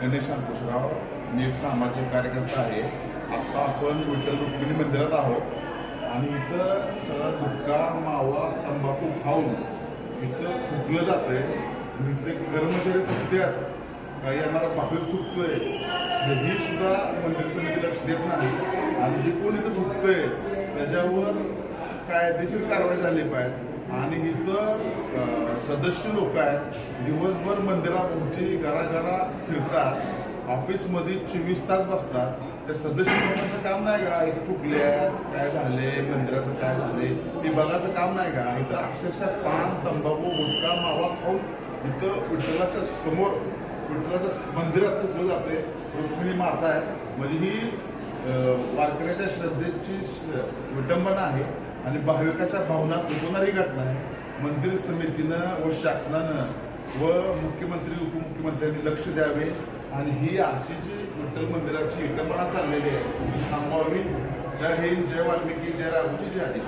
गणेश अंकुशराव मी एक सामाजिक कार्यकर्ता आहे. आत्ता आपण विठ्ठल रुक्मिणी मंदिरात आहोत. आणि इथं सगळा गुटखा मावा तंबाखू खाऊन इथं थुकलं जातं आहे इथले कर्मचारी थुकत्यात काही आम्हाला पाकळी थुकतोय. तर ही सुद्धा मंदिर समिती लक्ष देत नाही. आणि जे कोण इथं थुकतंय त्याच्यावर कायदेशीर कारवाई झाली पाहिजे. आणि इथं सदस्य लोक आहेत दिवसभर मंदिराभोवती घराघरा फिरतात ऑफिसमध्ये चोवीस तास बसतात. त्या सदस्य लोकांचं काम नाही का? इथं कुठल्या काय झाले मंदिराचं काय झाले हे बघायचं काम नाही का? इथं अक्षरशः पान तंबाखू गुटखा मावा खाऊन इथं विठ्ठलाच्या समोर विठ्ठलाच्या मंदिरात तुकलं जाते. रुक्मिणी माता आहे. म्हणजे ही वारकऱ्याच्या श्रद्धेची विटंबना आहे. आणि भाविकाच्या भावना दुखवणारी घटना आहे. मंदिर समितीनं व शासनानं व मुख्यमंत्री उपमुख्यमंत्र्यांनी लक्ष द्यावे आणि ही अशी जी विठ्ठल मंदिराची एकपणा चाललेली आहे. थांबावी जय हिंद जय वाल्मिकी जय राघोजी जय आदित्य